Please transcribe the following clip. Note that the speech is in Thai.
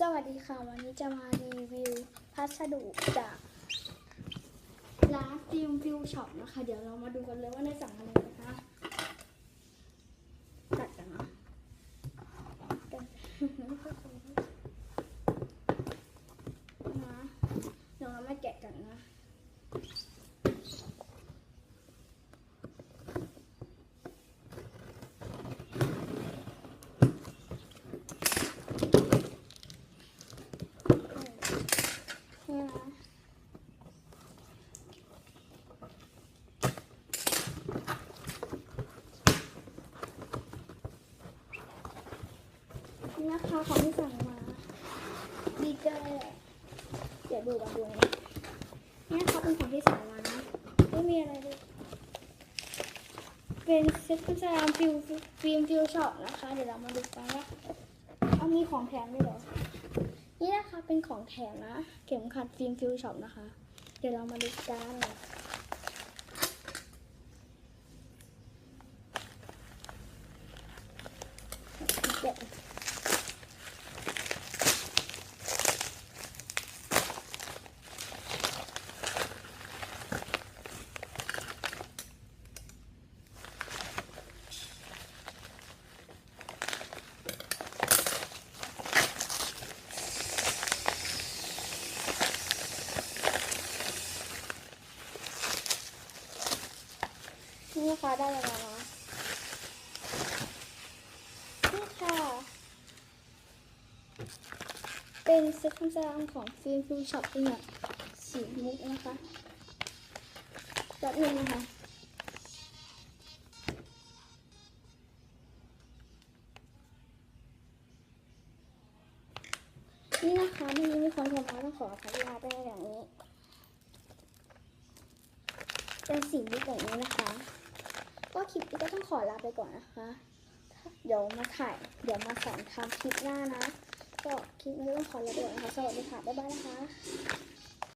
สวัสดีค่ะ วันนี้จะมารีวิวพัสดุจากร้านฟิลฟิลช็อปนะคะ เดี๋ยวเรามาดูกันเลยว่าได้สั่งอะไรนะคะตัดกันเนาะกันนะเดี๋ยวเรามาแกะกันนะ นี่นะ นี่นะคะของที่สั่งมาดีเจเดี๋ยวดูกันดูนะนี่นะคะเป็นของที่สั่งมานะไม่มีอะไรเลยเป็นเซ็ตกุญแจฟิลฟิล์มฟิลช็อปนะคะ เดี๋ยวเรามาดูกันว่าเอามีของแถมด้วยเหรอ นี่นะคะเป็นของแถมนะ เข็มขัดฟิล์มฟิลช็อปนะคะ เดี๋ยวเรามาดูกันเดี๋ยว นี่คะได้แล้วนะนี่ค่ะ เป็นเซ็ตกุญแจของฟิล์มฟิลช็อปเนแบบสีมุกนะคะแบบนึงนะคะนี่นะคะไม่มีมีคนชมมาต้องขออนุญาตด้อย่างนี้เป็นสีมุกแบบนี้นะคะ ก็คลิปนี้ก็ต้องขอลาไปก่อนนะคะ เดี๋ยวมาถ่าย เดี๋ยวมาสอนทำคลิปหน้านะ ก็คลิปนี้ต้องขอลาไปก่อนนะคะ สวัสดีค่ะ บ๊ายบายนะคะ